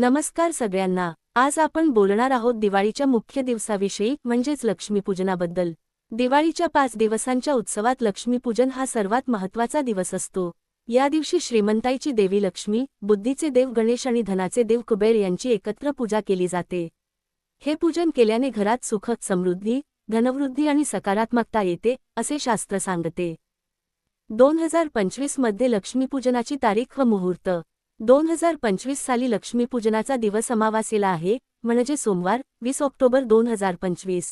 नमस्कार सगळ्यांना. आज आपण बोलणार आहोत दिवाळीच्या मुख्य दिवसाविषयी म्हणजेच लक्ष्मीपूजनाबद्दल. दिवाळीच्या पाच दिवसांच्या उत्सवात लक्ष्मीपूजन हा सर्वात महत्त्वाचा दिवस असतो. या दिवशी श्रीमंताईची देवी लक्ष्मी बुद्धीचे देव गणेश आणि धनाचे देव कुबेर यांची एकत्र पूजा केली जाते. हे पूजन केल्याने घरात सुख समृद्धी धनवृद्धी आणि सकारात्मकता येते असे शास्त्र सांगते. दोन हजार पंचवीसमध्ये लक्ष्मीपूजनाची तारीख व मुहूर्त. दोन हजार पंचवीस साली लक्ष्मीपूजनाचा दिवस अमावासेला आहे म्हणजे सोमवार वीस ऑक्टोबर दोन हजार पंचवीस.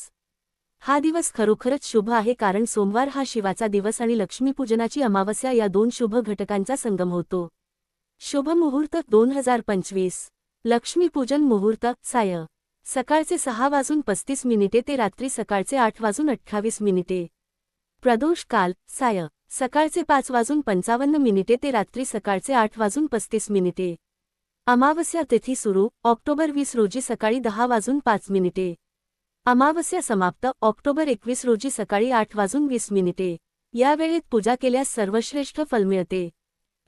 हा दिवस खरोखरच शुभ आहे कारण सोमवार हा शिवाचा दिवस आणि लक्ष्मीपूजनाची अमावस्या या दोन शुभ घटकांचा संगम होतो. शुभ मुहूर्त दोन हजार पंचवीस. लक्ष्मीपूजन मुहूर्त साय. सकाळचे सहा वाजून पस्तीस मिनिटे ते रात्री सकाळचे आठ वाजून अठ्ठावीस मिनिटे. प्रदोष काल साय. सकाळचे पाच वाजून पंचावन्न मिनिटे ते रात्री सकाळचे आठ वाजून पस्तीस मिनिटे. अमावस्या तिथी सुरू ऑक्टोबर वीस रोजी सकाळी दहा वाजून पाच मिनिटे. अमावस्या समाप्त ऑक्टोबर एकवीस रोजी सकाळी आठ वाजून वीस मिनिटे. या वेळेत पूजा केल्यास सर्वश्रेष्ठ फल मिळते.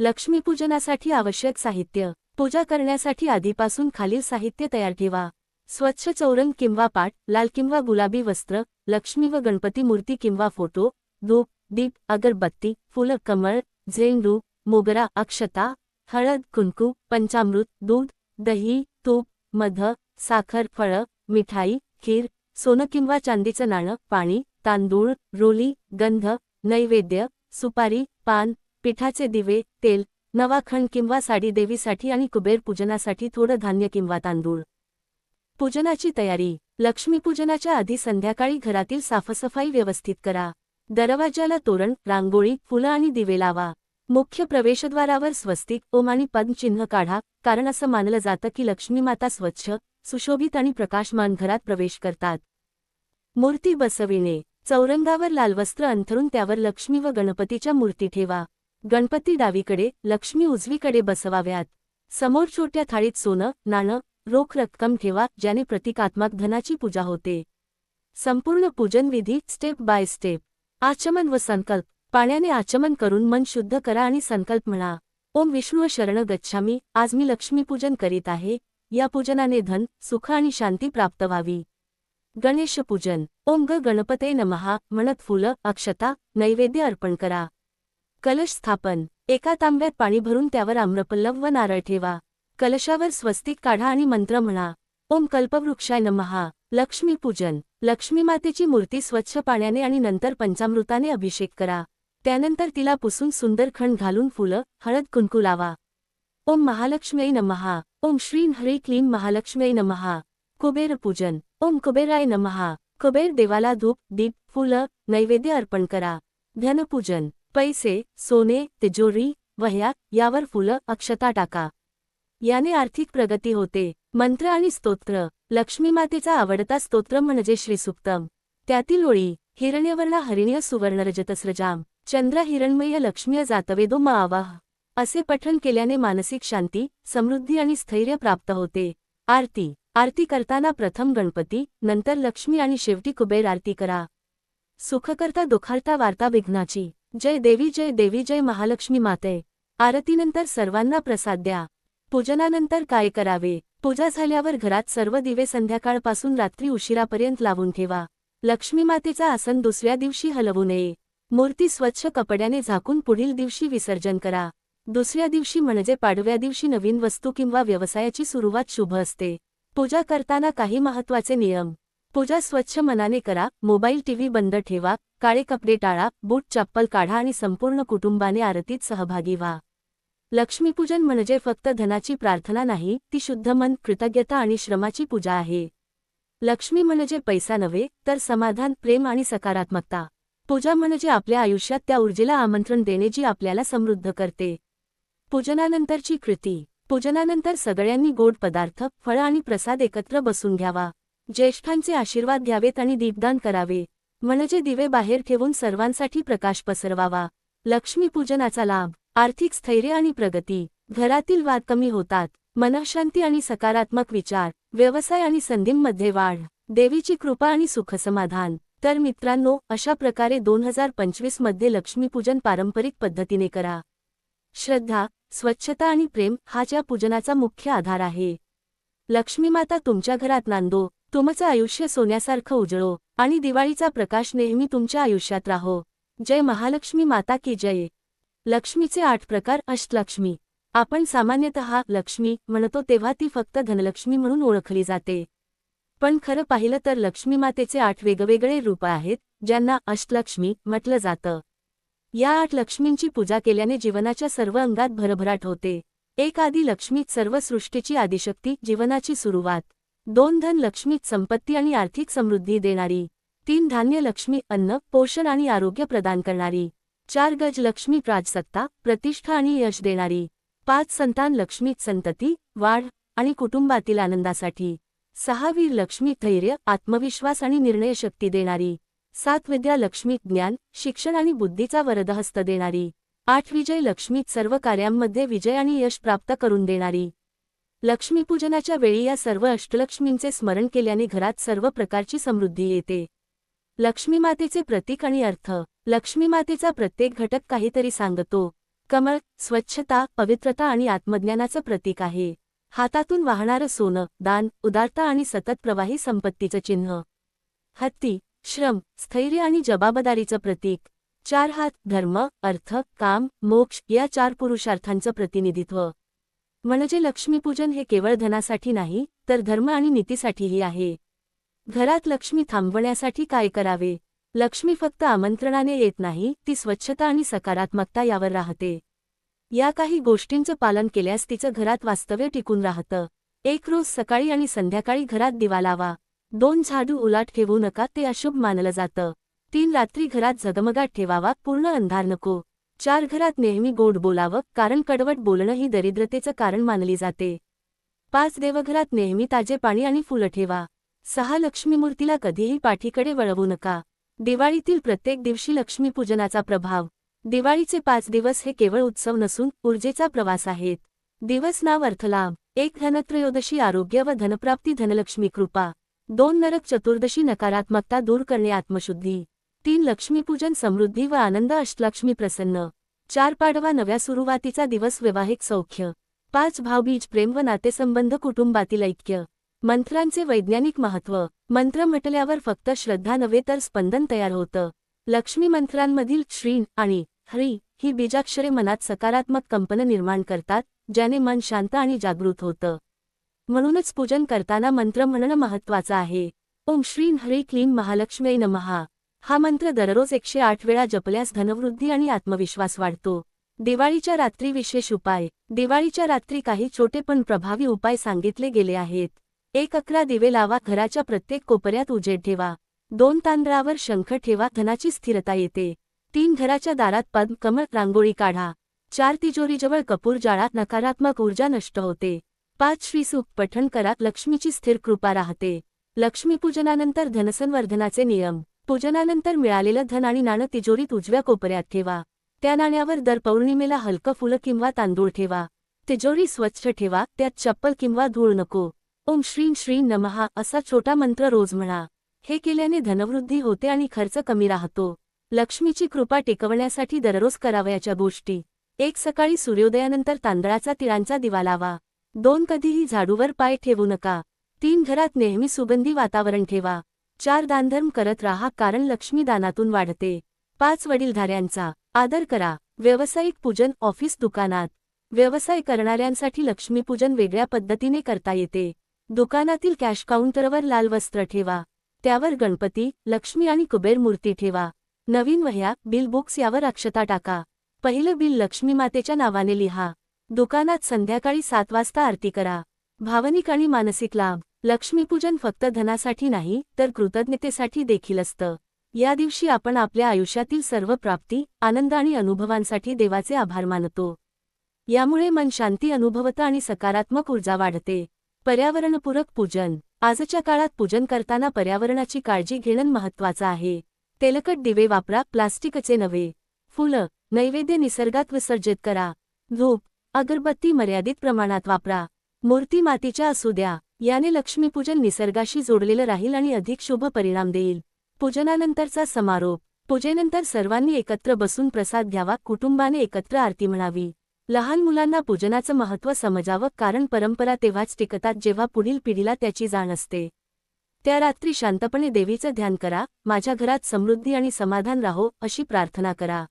लक्ष्मीपूजनासाठी आवश्यक साहित्य. पूजा करण्यासाठी आधीपासून खालील साहित्य तयार ठेवा. स्वच्छ चौरंग किंवा पाट लाल किंवा गुलाबी वस्त्र लक्ष्मी व गणपती मूर्ती किंवा फोटो धूप दीप अगरबत्ती फुलं कमळ झेंडू मोगरा अक्षता हळद कुंकू पंचामृत दूध दही तूप मध साखर फळं मिठाई खीर सोनं किंवा चांदीचं नाणं पाणी तांदूळ रोली गंध नैवेद्य सुपारी पान पिठाचे दिवे तेल नवाखण किंवा साडी देवीसाठी आणि कुबेर पूजनासाठी थोडं धान्य किंवा तांदूळ. पूजनाची तयारी लक्ष्मीपूजनाच्या आधी संध्याकाळी घरातील साफसफाई व्यवस्थित करा. दरवाजाला तोरण रांगोळी फुलं आणि दिवे लावा. मुख्य प्रवेशद्वारावर स्वस्तिक ओम आणि पद्मचिन्ह काढा कारण असं मानलं जातं की लक्ष्मीमाता स्वच्छ सुशोभित आणि प्रकाशमान घरात प्रवेश करतात. मूर्ती बसविणे. चौरंगावर लाल वस्त्र अंथरून त्यावर लक्ष्मी व गणपतीच्या मूर्ती ठेवा. गणपती डावीकडे लक्ष्मी उजवीकडे बसवाव्यात. समोर छोट्या थाळीत सोनं नाणं रोख रक्कम ठेवा ज्याने प्रतिकात्मक धनाची पूजा होते. संपूर्ण पूजनविधी स्टेप बाय स्टेप. आचमन व संकल्प. पाण्याने आचमन करून मन शुद्ध करा आणि संकल्प म्हणा. ओम विष्णू शरण गच्छामी. आज मी लक्ष्मीपूजन करीत आहे. या पूजनाने धन सुख आणि शांती प्राप्त व्हावी. गणेश पूजन. ओम ग गणपते नमहा म्हणत फुलं अक्षता नैवेद्य अर्पण करा. कलश स्थापन. एका तांब्यात पाणी भरून त्यावर आम्रपल्लव व नारळ ठेवा. कलशावर स्वस्तिक काढा आणि मंत्र म्हणा. ओम कल्पवृक्षाय नमहा लक्ष्मीपूजन लक्ष्मीमातेची मूर्ती स्वच्छ पाण्याने आणि नंतर पंचामृताने अभिषेक करा. त्यानंतर तिला पुसून सुंदर खण घालून फुलं हळद कुंकू लावा. ओम महालक्ष्मी नमहा ओम श्री हरी क्लीम महालक्ष्म्यै नमहा कुबेर पूजन. ओम कुबेराय नमहा कुबेर देवाला धूप दीप फुलं नैवेद्य अर्पण करा. धनपूजन. पैसे सोने तिजोरी वह्या यावर फुलं अक्षता टाका. याने आर्थिक प्रगती होते. मंत्र आणि स्तोत्र. लक्ष्मीमातेचा आवडता स्तोत्र म्हणजे श्रीसुक्तम त्यातील ओळी हिरण्यवर्ण हरिण्य सुवर्णरजतस्रजाम चंद्र हिरणमय लक्ष्मीय जातवेदो मावाह आवाह. असे पठण केल्याने मानसिक शांती समृद्धी आणि स्थैर्य प्राप्त होते. आरती. आरती करताना प्रथम गणपती नंतर लक्ष्मी आणि शेवटी कुबेर आरती करा. सुखकर्ता दुखार्ता वार्ता विघ्नाची. जय देवी जय देवी जय महालक्ष्मी माते. आरतीनंतर सर्वांना प्रसाद द्या. पूजनानंतर काय करावे? पूजा झाल्यावर घरात सर्व दिवे संध्याकाळपासून रात्री उशिरापर्यंत लावून ठेवा. लक्ष्मीमातेचा आसन दुसऱ्या दिवशी हलवू नये. मूर्ती स्वच्छ कपड्याने झाकून पुढील दिवशी विसर्जन करा. दुसऱ्या दिवशी म्हणजे पाडव्या दिवशी नवीन वस्तू किंवा व्यवसायाची सुरुवात शुभ असते. पूजा करताना काही महत्त्वाचे नियम. पूजा स्वच्छ मनाने करा मोबाईल टीव्ही बंद ठेवा काळे कपडे टाळा बूट चप्पल काढा आणि संपूर्ण कुटुंबाने आरतीत सहभागी व्हा. लक्ष्मीपूजन म्हणजे फक्त धनाची प्रार्थना नाही ती शुद्ध मन कृतज्ञता आणि श्रमाची पूजा आहे. लक्ष्मी म्हणजे पैसा नव्हे तर समाधान प्रेम आणि सकारात्मकता. पूजा म्हणजे आपल्या आयुष्यात त्या ऊर्जेला आमंत्रण देणे जी आपल्याला समृद्ध करते. पूजनानंतरची कृती. पूजनानंतर सगळ्यांनी गोड पदार्थ फळं आणि प्रसाद एकत्र बसून घ्यावा. ज्येष्ठांचे आशीर्वाद घ्यावेत आणि दीपदान करावे. म्हणजे दिवे बाहेर ठेवून सर्वांसाठी प्रकाश पसरवावा. लक्ष्मीपूजनाचा लाभ. आर्थिक स्थैर्य आणि प्रगती घरातील वाद कमी होतात मनःशांती आणि सकारात्मक विचार व्यवसाय आणि संधींमध्ये वाढ देवीची कृपा आणि सुखसमाधान. तर मित्रांनो अशा प्रकारे दोन हजार पंचवीसमध्ये लक्ष्मीपूजन पारंपरिक पद्धतीने करा. श्रद्धा स्वच्छता आणि प्रेम हा ज्या पूजनाचा मुख्य आधार आहे. लक्ष्मीमाता तुमच्या घरात नांदो तुमचं आयुष्य सोन्यासारखं उजळो आणि दिवाळीचा प्रकाश नेहमी तुमच्या आयुष्यात राहो. जय महालक्ष्मी माता की जय. लक्ष्मीचे आठ प्रकार अष्टलक्ष्मी. आपण सामान्यतः लक्ष्मी म्हणतो तेव्हा ती फक्त धनलक्ष्मी म्हणून ओळखली जाते. पण खरं पाहिलं तर लक्ष्मी मातेचे आठ वेगवेगळे रूप आहेत ज्यांना अष्टलक्ष्मी म्हटलं जातं. या आठ लक्ष्मींची पूजा केल्याने जीवनाच्या सर्व अंगात भरभराट होते. एक आदी लक्ष्मीत सर्व सृष्टीची आदिशक्ती जीवनाची सुरुवात. दोन धन लक्ष्मीत संपत्ती आणि आर्थिक समृद्धी देणारी. तीन धान्य लक्ष्मी अन्न पोषण आणि आरोग्य प्रदान करणारी. चार गज लक्ष्मी प्राजसत्ता प्रतिष्ठा आणि यश देणारी पाच संतान लक्ष्मीत संतती वाढ आणि कुटुंबातील आनंदासाठी सहा वीर लक्ष्मी धैर्य आत्मविश्वास आणि निर्णयशक्ती देणारी सात विद्या लक्ष्मी ज्ञान शिक्षण आणि बुद्धीचा वरदहस्त देणारी आठ विजय लक्ष्मीत सर्व कार्यांमध्ये विजय आणि यश प्राप्त करून देणारी लक्ष्मीपूजनाच्या वेळी या सर्व अष्टलक्ष्मींचे स्मरण केल्याने घरात सर्व प्रकारची समृद्धी येते. लक्ष्मीमातेचे प्रतीक आणि अर्थ लक्ष्मीमातेचा प्रत्येक घटक काहीतरी सांगतो. कमळ स्वच्छता पवित्रता आणि आत्मज्ञानाचं प्रतीक आहे. हातातून वाहणारं सोनं दान उदारता आणि सतत प्रवाही संपत्तीचं चिन्ह. हत्ती श्रम स्थैर्य आणि जबाबदारीचं प्रतीक. चार हात धर्म अर्थ काम मोक्ष या चार पुरुषार्थांचं प्रतिनिधित्व. म्हणजे लक्ष्मीपूजन हे केवळ धनासाठी नाही तर धर्म आणि नीतीसाठीही आहे. घरात लक्ष्मी थांबवण्यासाठी काय करावे? लक्ष्मी फक्त आमंत्रणाने येत नाही ती स्वच्छता आणि सकारात्मकता यावर राहते. या काही गोष्टींचं पालन केल्यास तिचं घरात वास्तव्य टिकून राहतं. एक रोज सकाळी आणि संध्याकाळी घरात दिवा लावा. दोन झाडू उलाट ठेवू नका ते अशुभ मानलं जातं. तीन रात्री घरात झगमगाट ठेवावा पूर्ण अंधार नको. चार घरात नेहमी गोड बोलावं कारण कडवट बोलणं ही दरिद्रतेचं कारण मानली जाते. पाच देवघरात नेहमी ताजे पाणी आणि फुलं ठेवा. सहा लक्ष्मीमूर्तीला कधीही पाठीकडे वळवू नका. दिवाळीतील प्रत्येक दिवशी लक्ष्मीपूजनाचा प्रभाव. दिवाळीचे पाच दिवस हे केवळ उत्सव नसून ऊर्जेचा प्रवास आहेत. दिवस नाव अर्थलाभ. एक धनत्रयोदशी आरोग्य व धनप्राप्ती धनलक्ष्मी कृपा. दोन नरक चतुर्दशी नकारात्मकता दूर करणे आत्मशुद्धी. तीन लक्ष्मीपूजन समृद्धी व आनंद अष्टलक्ष्मी प्रसन्न. चार पाडवा नव्या सुरुवातीचा दिवस वैवाहिक सौख्य. पाच भावबीज प्रेम व नातेसंबंध कुटुंबातील ऐक्य. मंत्रांचे वैज्ञानिक महत्त्व. मंत्र म्हटल्यावर फक्त श्रद्धा नव्हे तर स्पंदन तयार होतं. लक्ष्मी मंत्रांमधील श्रीन आणि ह्री ही बीजाक्षरे मनात सकारात्मक कंपन निर्माण करतात ज्याने मन शांत आणि जागृत होतं. म्हणूनच पूजन करताना मंत्र म्हणणं महत्वाचं आहे. ओम श्रीन हरी क्लीन महालक्ष्मी नमहा हा मंत्र दररोज एकशे आठ वेळा जपल्यास धनवृद्धी आणि आत्मविश्वास वाढतो. दिवाळीच्या रात्री विशेष उपाय. दिवाळीच्या रात्री काही छोटे पण प्रभावी उपाय सांगितले गेले आहेत. एक अकरा दिवे लावा घराच्या प्रत्येक कोपऱ्यात उजेड ठेवा. दोन तांदळावर शंख ठेवा धनाची स्थिरता येते. तीन घराच्या दारात पद्म कमळ रांगोळी काढा. चार तिजोरीजवळ कपूर जाळा नकारात्मक ऊर्जा नष्ट होते. पाच श्रीसूप पठण करा लक्ष्मीची स्थिर कृपा राहते. लक्ष्मीपूजनानंतर धनसंवर्धनाचे नियम. पूजनानंतर मिळालेलं धन आणि नाणं तिजोरीत उजव्या कोपऱ्यात ठेवा. त्या नाण्यावर दर पौर्णिमेला हलकं फुलं किंवा तांदूळ ठेवा. तिजोरी स्वच्छ ठेवा त्यात चप्पल किंवा धूळ नको. ओम श्रीं श्री नमहा असा छोटा मंत्र रोज म्हणा. हे केल्याने धनवृद्धी होते आणि खर्च कमी राहतो. लक्ष्मीची कृपा टिकवण्यासाठी दररोज करावयाच्या गोष्टी. एक सकाळी सूर्योदयानंतर तांदळाचा तिळांचा दिवा लावा. दोन कधीही झाडूवर पाय ठेवू नका. तीन घरात नेहमी सुगंधी वातावरण ठेवा. चार दानधर्म करत राहा कारण लक्ष्मी दानातून वाढते. पाच वडीलधाऱ्यांचा आदर करा. व्यावसायिक पूजन ऑफिस दुकानात. व्यवसाय करणाऱ्यांसाठी लक्ष्मीपूजन वेगळ्या पद्धतीने करता येते. दुकानातील कॅश काउंटरवर लाल वस्त्र ठेवा. त्यावर गणपती लक्ष्मी आणि कुबेर मूर्ती ठेवा. नवीन वह्या बिल बुक्स यावर अक्षता टाका. पहिलं बिल लक्ष्मी मातेच्या नावाने लिहा. दुकानात संध्याकाळी सात वाजता आरती करा. भावनिक आणि मानसिक लाभ. लक्ष्मीपूजन फक्त धनासाठी नाही तर कृतज्ञतेसाठी देखील असतं. या दिवशी आपण आपल्या आयुष्यातील सर्व प्राप्ती आनंद आणि अनुभवांसाठी देवाचे आभार मानतो. यामुळे मन शांती अनुभवतं आणि सकारात्मक ऊर्जा वाढते. पर्यावरणपूरक पूजन. आजच्या काळात पूजन करताना पर्यावरणाची काळजी घेणं महत्वाचं आहे. तेलकट दिवे वापरा प्लास्टिकचे नव्हे फुलं नैवेद्य निसर्गात विसर्जित करा. धूप अगरबत्ती मर्यादित प्रमाणात वापरा. मूर्ती मातीच्या असू द्या. याने लक्ष्मीपूजन निसर्गाशी जोडलेलं राहील आणि अधिक शुभ परिणाम देईल. पूजनानंतरचा समारोप. पूजेनंतर सर्वांनी एकत्र बसून प्रसाद घ्यावा कुटुंबाने एकत्र आरती म्हणावी. लहान मुलांना पूजनाचं महत्त्व समजावं कारण परंपरा तेव्हाच टिकतात जेव्हा पुढील पिढीला त्याची जाण असते. त्या रात्री शांतपणे देवीचं ध्यान करा माझ्या घरात समृद्धी आणि समाधान राहो अशी प्रार्थना करा.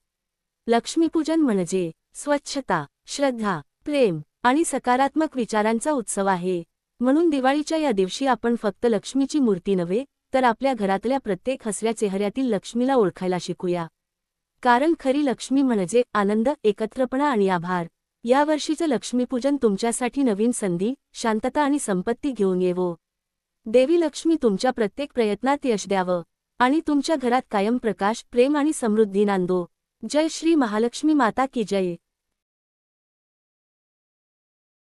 लक्ष्मीपूजन म्हणजे स्वच्छता श्रद्धा प्रेम आणि सकारात्मक विचारांचा उत्सव आहे. म्हणून दिवाळीच्या या दिवशी आपण फक्त लक्ष्मीची मूर्ती नव्हे तर आपल्या घरातल्या प्रत्येक हसऱ्या चेहऱ्यातील लक्ष्मीला ओळखायला शिकूया. कारण खरी लक्ष्मी म्हणजे आनंद एकत्रपणा आणि आभार. या वर्षीचं लक्ष्मीपूजन तुमच्यासाठी नवीन संधी शांतता आणि संपत्ती घेऊन येवो. देवी लक्ष्मी तुमच्या प्रत्येक प्रयत्नात यश द्यावं आणि तुमच्या घरात कायम प्रकाश प्रेम आणि समृद्धी नांदो. जय श्री महालक्ष्मी माता की जय.